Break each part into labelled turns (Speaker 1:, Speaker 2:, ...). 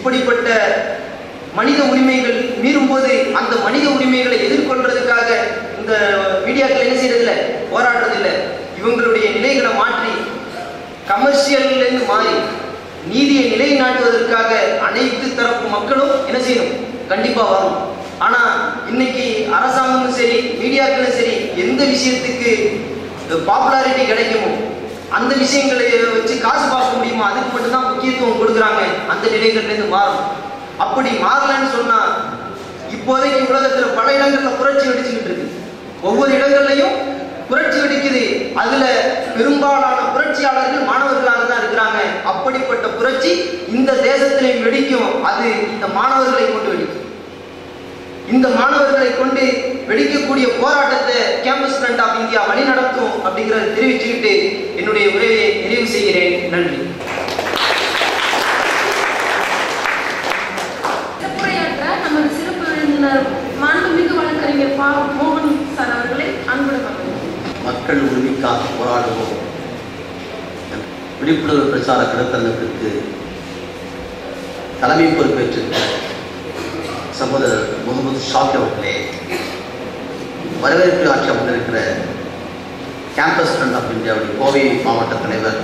Speaker 1: இப்படிப்பட்ட மனித உரிமைகள் மீறும்போது அந்த மனித உரிமைகளை எதிர்கொள்றதுக்காக இந்த மீடியாக்கள் என்ன செய்யறதில்ல? போராடுறதில்ல. இவங்களுடைய நிலைகளை மாற்றி கமர்ஷியல்லேருந்து மாறி நீதியை நிலைநாட்டுவதற்காக அனைத்து தரப்பு மக்களும் என்ன செய்யணும்? கண்டிப்பா வரும். ஆனா இன்னைக்கு அரசாங்கமும் சரி மீடியாக்களும் சரி எந்த விஷயத்துக்கு பாப்புலாரிட்டி கிடைக்குமோ அந்த விஷயங்களை வச்சு காசு பார்க்க முடியுமா? அதுக்கு மட்டும்தான் முக்கியத்துவம் கொடுக்குறாங்க அந்த நிலைகள்லேருந்து மாறும். அப்படி மாறலன்னு சொன்னா இப்போதைக்கு உலகத்தில் பல இடங்கள்ல புரட்சி வெடிச்சுக்கிட்டு இருக்கு. ஒவ்வொரு இடங்கள்லையும் புரட்சி வெடிக்குது. அதுல பெரும்பாலான புரட்சியாளர்கள் மாணவர்களாக தான் இருக்கிறாங்க. அப்படிப்பட்ட புரட்சி இந்த தேசத்திலையும் வெடிக்கும். அது இந்த மாணவர்களை கொண்டு வெடிக்கும். இந்த மாணவர்களை கொண்டு வெடிக்கக்கூடிய போராட்டத்தை கேம்பஸ் ஃப்ரண்ட் ஆஃப் இந்தியா வழி நடத்தும் அப்படிங்கறத தெரிவிச்சுக்கிட்டு என்னுடைய உரையை நிறைவு செய்கிறேன். நன்றி.
Speaker 2: சிறப்புரையாற்ற நமது சிறப்பு விருந்தினர் மாண்புமிகு வழக்கறிஞர் பா. மோகன் சார் அவர்களை அன்புடன் வரவேற்கிறேன்.
Speaker 3: மக்கள் உரிமைக்காக போராடுவோம். விழிப்புணர்வு பிரச்சார கருத்தரங்கத்திற்கு தலைமை பொறுப்பேற்றிருக்கிற சகோதரர் முகமது ஷாக்கி அவர்களே வரவேற்பு ஆட்சி அமர்ந்திருக்கிற கேம்பஸ் ஃப்ரெண்ட் ஆஃப் இந்தியாவுடைய கோவை மாவட்ட தலைவர்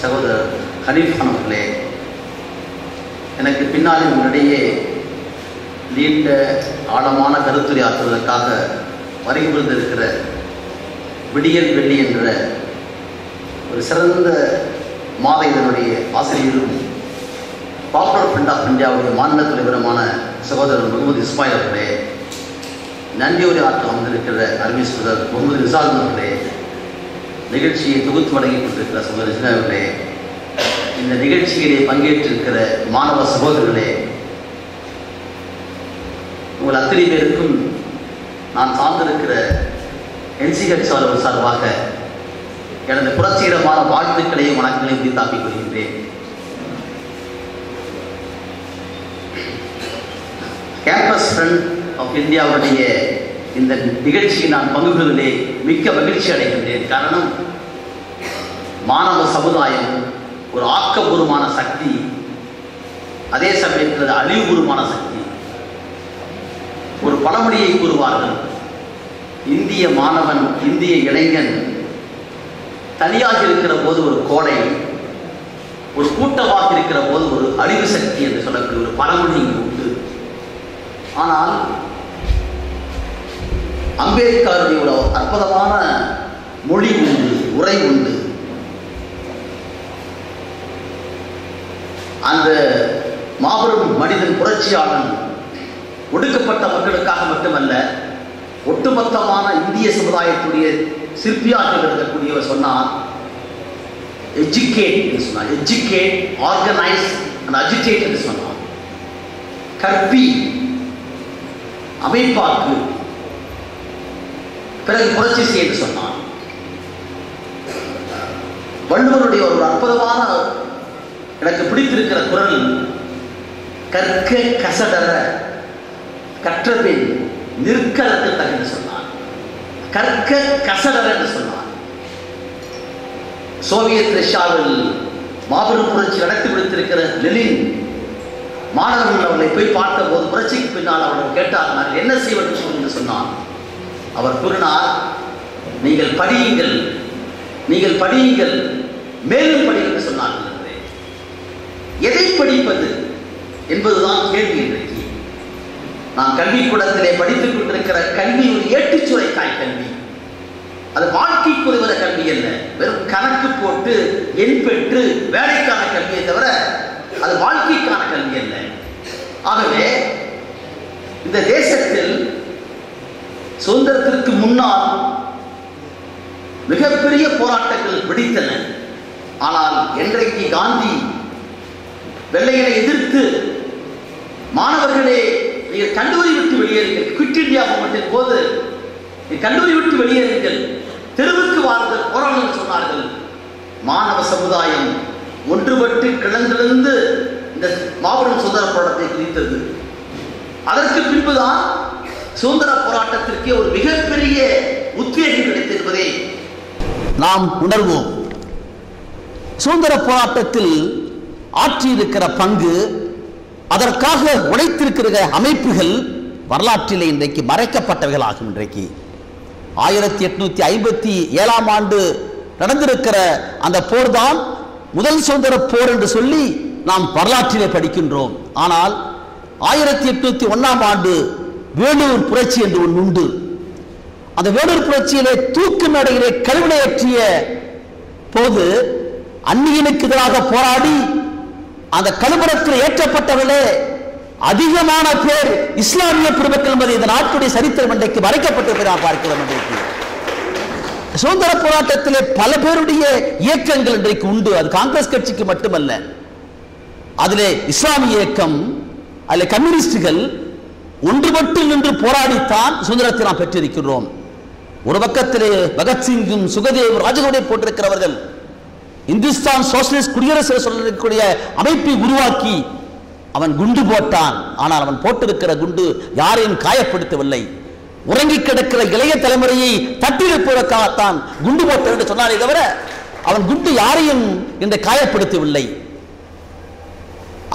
Speaker 3: சகோதரர் ஹனீஃப் கான் அவர்களே. எனக்கு பின்னாலே உங்களிடையே நீண்ட ஆழமான கருத்துரையாற்றுவதற்காக ஆற்றுவதற்காக விடியல் வெள்ளி என்ற ஒரு சிறந்த மாத இதனுடைய ஆசிரியரும் பாப்புலர் ஃப்ரண்ட் ஆஃப் இந்தியாவுடைய மாநில தலைவருமான சகோதரர் முகமது இஸ்மாயில் அவர்களே நன்றியுரை உரை ஆற்ற வந்திருக்கிற அருமை சகோதரர் முகமது ரிசால் அவர்களே நிகழ்ச்சியை தொகுத்து வழங்கிக் கொண்டிருக்கிற சகோதரர் அவர்களே இந்த நிகழ்ச்சியிலே பங்கேற்றிருக்கிற மாணவ சகோதரர்களே உங்கள் அத்தனை பேருக்கும் நான் சார்ந்திருக்கிற என்சிஹெச் அவர்கள் சார்பாக எனது புரட்சிகரமான வாழ்த்துக்களையும் வணக்கங்களையும் தீர்த்தாக்கிக் கொள்கின்றேன். கேம்பஸ் ஃப்ரெண்ட் ஆஃப் இந்தியாவுடைய இந்த நிகழ்ச்சியை நான் பங்கு கொள்வதிலே மிக்க மகிழ்ச்சி அடைகின்றேன். காரணம் மாணவ சமுதாயம் ஒரு ஆக்கபூர்வமான சக்தி. அதே சமயத்தில் அழிவுபூர்வமான சக்தி. ஒரு பழமொழியை கூறுவார்கள் இந்திய மாணவன் இந்திய இளைஞன் தனியாக இருக்கிற போது ஒரு கோடை ஒரு கூட்டமாக இருக்கிற போது ஒரு அழிவு சக்தி என்று சொல்லக்கூடிய ஒரு பழமொழி உண்டு. ஆனால் அம்பேத்கருடைய ஒரு அற்புதமான மொழி உண்டு உரை உண்டு. அந்த மாபெரும் மனிதன் புரட்சியாளன் ஒடுக்கப்பட்ட மக்களுக்காக மட்டுமல்ல ஒட்டுமொத்தமான இந்திய சமுதாயத்துடைய சிற்பியாக இருக்கக்கூடியவர் சொன்னார் எஜுகேட் என்று சொன்னார். எஜுகேட் ஆர்கனைஸ் அண்ட் அஜிடேட் என்று சொன்னார். கற்பி அமைப்பாக்கு பிறகு புரட்சி செய்ய சொன்னான் வள்ளுவருடைய ஒரு அற்புதமான எனக்கு பிடித்திருக்கிற குரல் கற்க கசடர கற்றபின் நிற்கலத்து தகுந்து சொன்னார். கற்க கசடர என்று சொன்னார். சோவியத் ரஷ்யாவில் மாபெரும் புரட்சி நடத்தி கொடுத்திருக்கிற லெலின் மாணவர்கள் அவளை போய் பார்த்தபோது புரட்சிக்கு பின்னால் அவர்கள் கேட்டார் நான் என்ன செய்வது? என்று சொன்னார். அவர் கூறினார் நீங்கள் படியுங்கள் நீங்கள் படியுங்கள். மேலும் படியுங்கள் என்று சொன்னார்கள் எதை படிப்பது? என்பதுதான் கேள்வி இன்றைக்கு. நான் கல்விக்கூடத்திலே படித்துக் கொண்டிருக்கிற கல்வி ஒரு ஏட்டுச்சுரைக்காய் கல்வி. அது வாழ்க்கைக்கு உதவுற கல்வி அல்ல. வெறும் கணக்கு போட்டு எண் பெற்று வேலைக்கான கல்வியை தவிர அது வாழ்க்கைக்கான கல்வி அல்ல. ஆகவே இந்த தேசத்தில் சுதந்திரத்திற்கு முன்னால் மிகப்பெரிய போராட்டங்கள் வெடித்தன. ஆனால் என்றைக்கு காந்தி வெள்ளையனை எதிர்த்து மாணவர்களே நீங்கள் கல்லூரி விட்டு வெளியேறுங்கள். குவிட் இந்தியா மூமெண்டின் போது கல்லூரி விட்டு வெளியேறுங்கள். தெருவுக்கு வாருங்கள் போராடுங்கள் சொன்னார்கள். மாணவ சமுதாயம் ஒன்றுபட்டு கிளந்திருந்து இந்த மாபெரும் சுதந்திர போராட்டத்தை குறித்தது அதற்கு பின்புதான் சுதந்திர போராட்டத்திற்கே ஒரு மிகப்பெரிய உத்வேகம் கிடைத்து என்பதை நாம் உணர்வோம். சுதந்திர போராட்டத்தில் ஆற்றியிருக்கிற பங்கு அதற்காக உழைத்திருக்கிற அமைப்புகள் வரலாற்றிலே இன்றைக்கு மறைக்கப்பட்டவைகளாகும். இன்றைக்கு ஆயிரத்தி எட்நூத்தி ஐம்பத்தி ஏழாம் ஆண்டு நடந்திருக்கிற அந்த போர்தான் முதல் சுதந்திர போர் என்று சொல்லி நாம் வரலாற்றிலே படிக்கின்றோம். ஆனால் ஆயிரத்தி எட்நூத்தி ஒன்னாம் ஆண்டு வேலூர் புரட்சி என்று ஒன்று உண்டு. அந்த வேலூர் புரட்சியிலே தூக்கு மேடையிலே கழுவினையற்றிய போது அந்நியனுக்கு எதிராக போராடி அந்த கழுமரத்தில் ஏற்றப்பட்டவர்களே அதிகமான பேர் இஸ்லாமிய பெருமக்கள் என்பது இந்த நாட்டுடைய சரித்திரம் இன்றைக்கு மறைக்கப்பட்டிருப்பதை நாம் பார்க்கிறோம் இன்றைக்கு. சுதந்திர போராட்டத்திலே பல பேருடைய இயக்கங்கள் இன்றைக்கு உண்டு. அது காங்கிரஸ் கட்சிக்கு மட்டுமல்ல. அதிலே இஸ்லாமிய இயக்கம் அதில் கம்யூனிஸ்டுகள் ஒன்றுபட்டு நின்று போராடித்தான் சுதந்திரத்தை நாம் பெற்றிருக்கிறோம் ஒரு பக்கத்திலே பகத்சிங்கும் சுகதேவ் ராஜகுடைய போட்டிருக்கிறவர்கள் இந்துஸ்தான் சோசியலிஸ்ட் குடியரசு சொல்லக்கூடிய அமைப்பை உருவாக்கி அவன் குண்டு போட்டான். ஆனால் அவன் போட்டிருக்கிற குண்டு யாரையும் காயப்படுத்தவில்லை. உறங்கி கிடக்கிற இளைய தலைமுறையை தட்டியிருப்பதற்காகத்தான் குண்டு போட்டான் என்று சொன்னாரே தவிர அவன் குண்டு யாரையும் இந்த காயப்படுத்தவில்லை.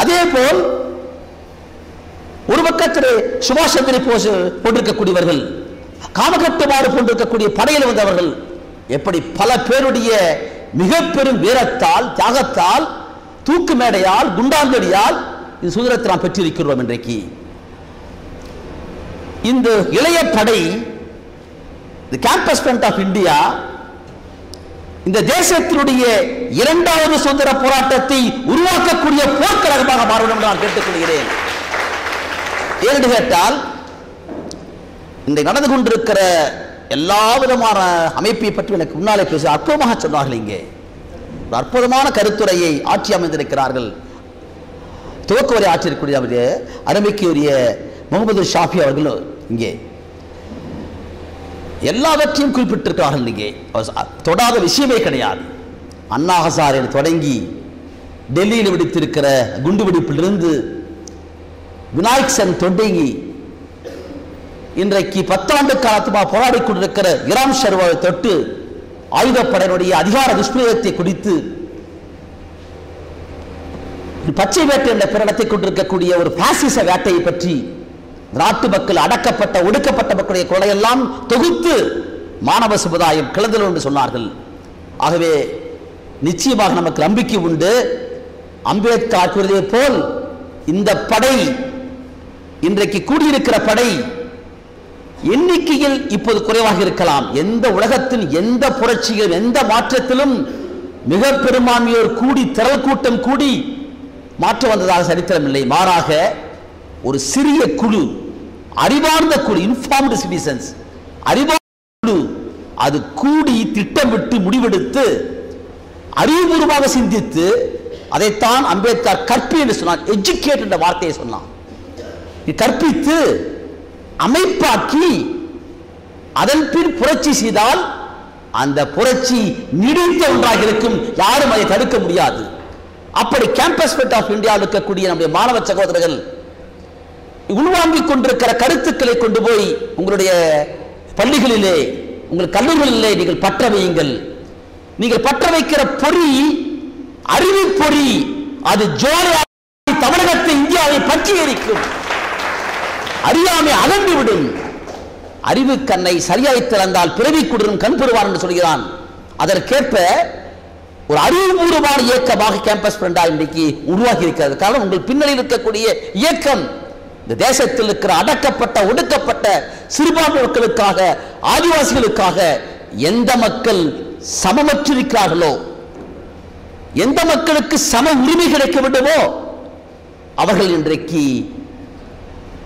Speaker 3: அதே போல் பக்கத்திலே சுபாஷ் சந்திர போஸ் போட்டிருக்கக்கூடியவர்கள் காமகட்டுமாறு போன்றிருக்கக்கூடிய படையில் வந்தவர்கள் எப்படி பல பேருடைய மிக பெரும் வீரத்தால் தியாகத்தால் தூக்கு மேடையால் குண்டாந்தடியால் இந்த சுதந்திரத்தை நாம் பெற்றிருக்கிறோம் இன்றைக்கு. இந்த இளைய படை the campus front of India இந்த தேசத்தினுடைய இரண்டாவது சுதந்திர போராட்டத்தை உருவாக்கக்கூடிய போர்க்கழகமாக மாற வேண்டும் என்று நான் கேட்டுக்கொள்கிறேன். ஏனென்று கேட்டால் இந்த நடந்து கொண்டிருக்கிற எல்லா விதமான அமைப்பை பற்றி எனக்கு முன்னாலே பேசி அற்புதமாக சொன்னார்கள் இங்கே. ஒரு அற்புதமான கருத்துரையை ஆட்சி அமைந்திருக்கிறார்கள். துவக்க உரை ஆற்றிருக்கூடிய அருமைக்குரிய முகமது ஷாஃபி அவர்கள் இங்கே. எல்லாவற்றையும் குறிப்பிட்டிருக்கிறார்கள் இங்கே. தொடாத விஷயமே கிடையாது. அண்ணா ஹசாரில் தொடங்கி டெல்லியில் வெடித்திருக்கிற குண்டு விநாயக்சன் விநாயக் சென் இன்றைக்கு பத்தாண்டு காலத்துமா போராடி கொண்டிருக்கிற இராம் ஷர்வாவை தொட்டு ஆயுதப்படையினுடைய அதிகார துஷ்பிரயோகத்தை குறித்து பச்சை வேட்டை என்ற பிரகடத்தை கொண்டிருக்கக்கூடிய ஒரு பாசிச வேட்டையை பற்றி நாட்டு மக்கள் அடக்கப்பட்ட ஒடுக்கப்பட்ட மக்களுடைய கொலையெல்லாம் தொகுத்து மாணவ சமுதாயம் கிளந்தல் என்று சொன்னார்கள். ஆகவே நிச்சயமாக நமக்கு நம்பிக்கை உண்டு. அம்பேத்கர் கூறியதை போல் இந்த படை இன்றைக்கு கூடியிருக்கிற படை எண்ணிக்கையில் இப்போது குறைவாக இருக்கலாம். எந்த உலகத்தின் எந்த புரட்சியில் எந்த மாற்றத்திலும் மிக பெரும்பான்மையோர் கூடி திரள் கூட்டம் கூடி மாற்றம் வந்ததாக சரித்திரம் இல்லை மாறாக ஒரு சிறிய குழு அறிவார்ந்த குழு இன்ஃபார்ம்டு சிட்டிசன்ஸ் அறிவார்ந்த குழு அது கூடி திட்டமிட்டு முடிவெடுத்து அறிவுபூர்வமாக சிந்தித்து அதைத்தான் அம்பேத்கர் கற்பி என்று சொன்னார். எஜுகேட் என்ற வார்த்தையை சொன்னான் கற்பித்து அமைப்பாக்கி அதன் பின் புரட்சி செய்தால் அந்த புரட்சி நீடித்த ஒன்றாக இருக்கும். யாரும் அதை தடுக்க முடியாது. அப்படி கேம்பஸ் பெட் ஆஃப் இந்தியாவில் இருக்கக்கூடிய நம்முடைய மாணவ சகோதரர்கள் உள்வாங்கிக் கொண்டிருக்கிற கருத்துக்களை கொண்டு போய் உங்களுடைய பள்ளிகளிலே உங்கள் கல்லூரிகளிலே நீங்கள் பற்ற வையுங்கள். நீங்கள் பற்ற வைக்கிற பொறி அறிவு பொறி அது ஜோலியாக தமிழகத்தை இந்தியாவை பற்றி எரிக்கும். அறியாமை அகன்று விடும். அறிவு கண்ணை சரியாய் திறந்தால் பிறவி குடிரும் கண் பெறுவார் என்று சொல்கிறான். அதற்கேற்ப ஒரு அறிவுபூர்வமான இயக்கமாக கேம்பஸ் ஃப்ரெண்டா இன்றைக்கு உருவாகி இருக்கிறது காரணம் உங்கள் பின்னணியில் இருக்கக்கூடிய இயக்கம் இந்த தேசத்தில் இருக்கிற அடக்கப்பட்ட ஒடுக்கப்பட்ட சிறுபான்மை மக்களுக்காக ஆதிவாசிகளுக்காக எந்த மக்கள் சமமற்றிருக்கிறார்களோ எந்த மக்களுக்கு சம உரிமை கிடைக்க வேண்டுமோ அவர்கள் இன்றைக்கு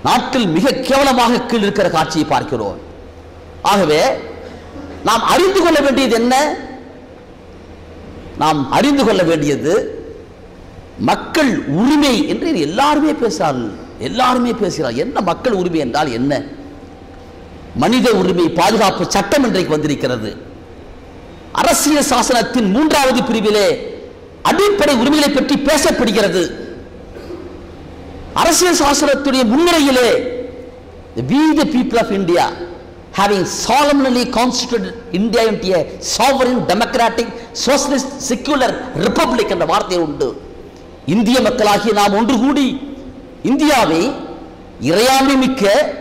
Speaker 3: நாட்டில் மிக கேவலமாக கீழ் இருக்கிற காட்சியை பார்க்கிறோம். ஆகவே நாம் அறிந்து கொள்ள வேண்டியது என்ன? நாம் அறிந்து கொள்ள வேண்டியது மக்கள் உரிமை என்று எல்லாருமே பேசுகிறார்கள் எல்லாருமே பேசுகிறார். என்ன மக்கள் உரிமை என்றால் என்ன? மனித உரிமை பாதுகாப்பு சட்டம் இன்றைக்கு வந்திருக்கிறது. அரசியல் சாசனத்தின் மூன்றாவது பிரிவிலே அடிப்படை உரிமைகளை பற்றி பேசப்படுகிறது. அரசியல் சாசனத்துடைய முன்னிலையிலே we the people of India having solemnly constituted India into a sovereign democratic socialist secular republic என்ற வார்த்தை உண்டு. இந்திய மக்களாகிய நாம் ஒன்று கூடி இந்தியாவை இறையாண்மை மிக்க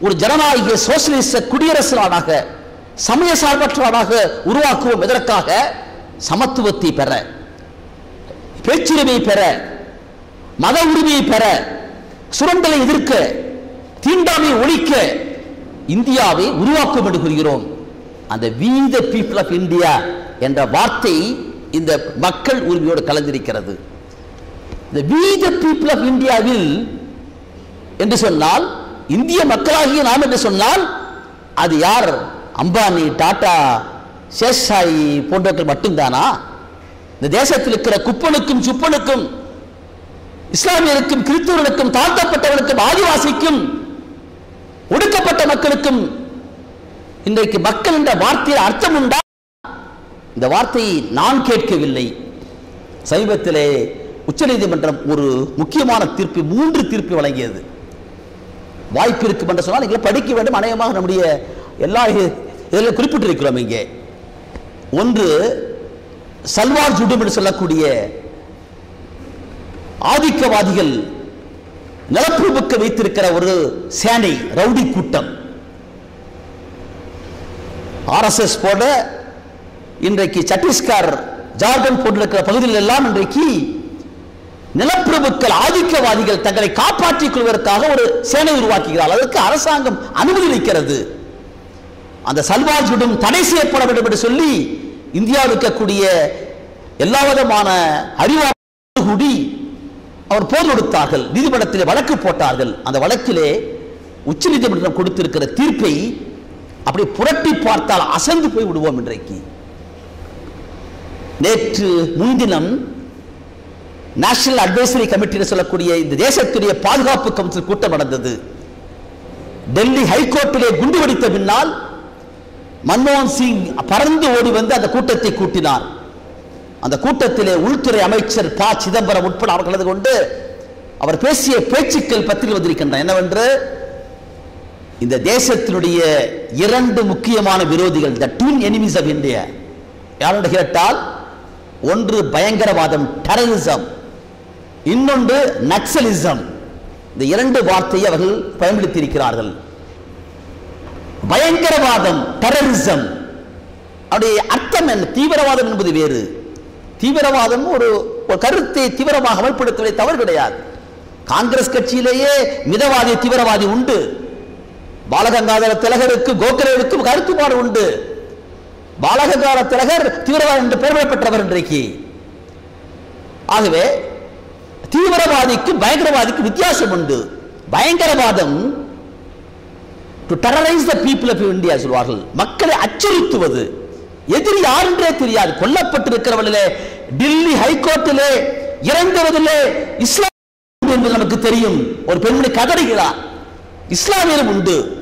Speaker 3: ஒரு ஜனநாயக சோசியலிச குடியரசு நாடாக சமய சார்பற்ற நாடாக உருவாக்குவோம் எதற்காக? சமத்துவத்தை பெற பேச்சுரிமை பெற மத உரிமையை பெற சுரண்டலை எதிர்க்க தீண்டாமை ஒழிக்க இந்தியாவை உருவாக்கும் என்று கூறுகிறோம் அந்த we the people of India என்ற வார்த்தை இந்த மக்கள் உரிமையோடு கலந்திருக்கிறது. இந்த வி த பீப்புள் ஆஃப் இந்தியாவில் என்று சொன்னால் இந்திய மக்களாகிய நாம் என்று சொன்னால் அது யார்? அம்பானி டாடா சேஷாயி போன்றவர்கள் மட்டும்தானா? இந்த தேசத்தில் இருக்கிற குப்பனுக்கும் சுப்பனுக்கும் இஸ்லாமியருக்கும் கிறிஸ்தவர்களுக்கும் தாழ்த்தப்பட்டவர்களுக்கும் ஆதிவாசிக்கும் ஒடுக்கப்பட்ட மக்களுக்கும் இன்றைக்கு மக்கள் என்ற வார்த்தையில் அர்த்தம் உண்டா? இந்த வார்த்தையை நான் கேட்கவில்லை. சமீபத்திலே உச்சநீதிமன்றம் ஒரு முக்கியமான தீர்ப்பு மூன்று தீர்ப்பு வழங்கியது. வாய்ப்பு இருக்கும் என்று சொன்னால் நீங்கள் படிக்க வேண்டும். அநேகமாக நம்முடைய எல்லா இதில் குறிப்பிட்டிருக்கிறோம் இங்கே. ஒன்று சல்வார் ஜுடும் என்று சொல்லக்கூடிய ஆதிக்கவாதிகள் நிலப்பிரபுக்க வைத்திருக்கிற ஒரு சேனை ரவுடி கூட்டம். ஆர்எஸ்எஸ் போல இன்றைக்கு சத்தீஸ்கர் ஜார்க்கண்ட் போட்டிருக்கிற பகுதிகள் எல்லாம் இன்றைக்கு நிலப்பிரபுக்கள் ஆதிக்கவாதிகள் தங்களை காப்பாற்றிக் கொள்வதற்காக ஒரு சேனை உருவாக்குகிறார் அதற்கு அரசாங்கம் அனுமதி அளிக்கிறது. அந்த சல்வார் தடை செய்யப்பட வேண்டும் என்று சொல்லி இந்தியாவில் இருக்கக்கூடிய எல்லா விதமான அறிவாளர்கள் அவர் போர் தொடுத்தார்கள் நீதிமன்றத்திலே வழக்கு போட்டார்கள். அந்த வழக்கிலே உச்ச நீதிமன்றம் கொடுத்திருக்கிற தீர்ப்பை அப்படி புரட்டி பார்த்தால் அசந்து போய் விடுவோம் இன்றைக்கு. நேற்று முன்தினம் நேஷனல் அட்வைசரி கமிட்டி சொல்லக்கூடிய இந்த தேசத்துடைய பாதுகாப்பு கவுன்சில் கூட்டம் நடந்தது. டெல்லி ஹைகோர்ட்டிலே குண்டு வெடித்த பின்னால் மன்மோகன் சிங் பறந்து ஓடி வந்து அந்த கூட்டத்தை கூட்டினார். அந்த கூட்டத்திலே உள்துறை அமைச்சர் ப. சிதம்பரம் உட்பட அவர் கலந்து கொண்டு அவர் பேசிய பேச்சுக்கள் பத்திரிகை வந்திருக்கின்றன. என்னவென்று? இந்த தேசத்தினுடைய இரண்டு முக்கியமான விரோதிகள் the two enemies of India யாரோட கேட்டால்? ஒன்று பயங்கரவாதம் டெரரிசம் இன்னொன்று நக்சலிசம் இந்த இரண்டு வார்த்தையை அவர்கள் பயன்படுத்தியிருக்கிறார்கள். பயங்கரவாதம் டெரரிசம் அவருடைய அர்த்தம் என்ன? தீவிரவாதம் என்பது வேறு. தீவிரவாதம் ஒரு கருத்தை தீவிரமாக அமல்படுத்துவதை தவறு கிடையாது. காங்கிரஸ் கட்சியிலேயே மிதவாதி தீவிரவாதி உண்டு. பாலகங்காதர திலகருக்கு கோகலேவுக்கு கருத்துப்பாடு உண்டு. பாலகங்கார திலகர் தீவிரவாதி என்று பெருமை பெற்றவர் இன்றைக்கு. ஆகவே தீவிரவாதிக்கும் பயங்கரவாதிக்கும் வித்தியாசம் உண்டு. பயங்கரவாதம் to terrorise the people of India சொல்வார்கள். மக்களை அச்சுறுத்துவது. எதிரி யார் என்றே தெரியாது. கொல்லப்பட்டிருக்கிறவர்களே டில்லி ஹைகோர்ட்டிலே இறந்தவதிலே இஸ்லாம் என்பது நமக்கு தெரியும். ஒரு பெண்மணி கதறுகிறார். இஸ்லாமியரும் உண்டு.